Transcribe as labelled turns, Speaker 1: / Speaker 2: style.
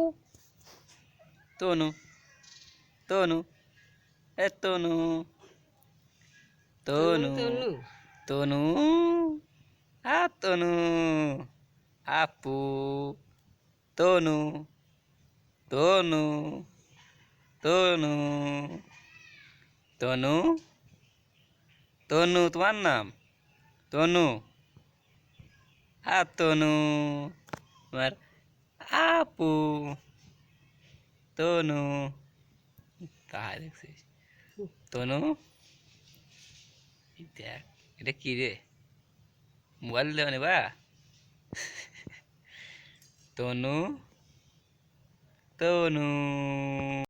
Speaker 1: sapo. Tono. Tono. eh Tono. Tono. Tono. Tono. Ah, Tono. aku Tono. Tono. Tono. Tono. Tono tuan nam. Tono. Ah, Tono. Mar. আপু তনু তাই দেখছিস তনু দেখ এটা কি রে? মোবাইল দেওয়া নেবা তনু তনু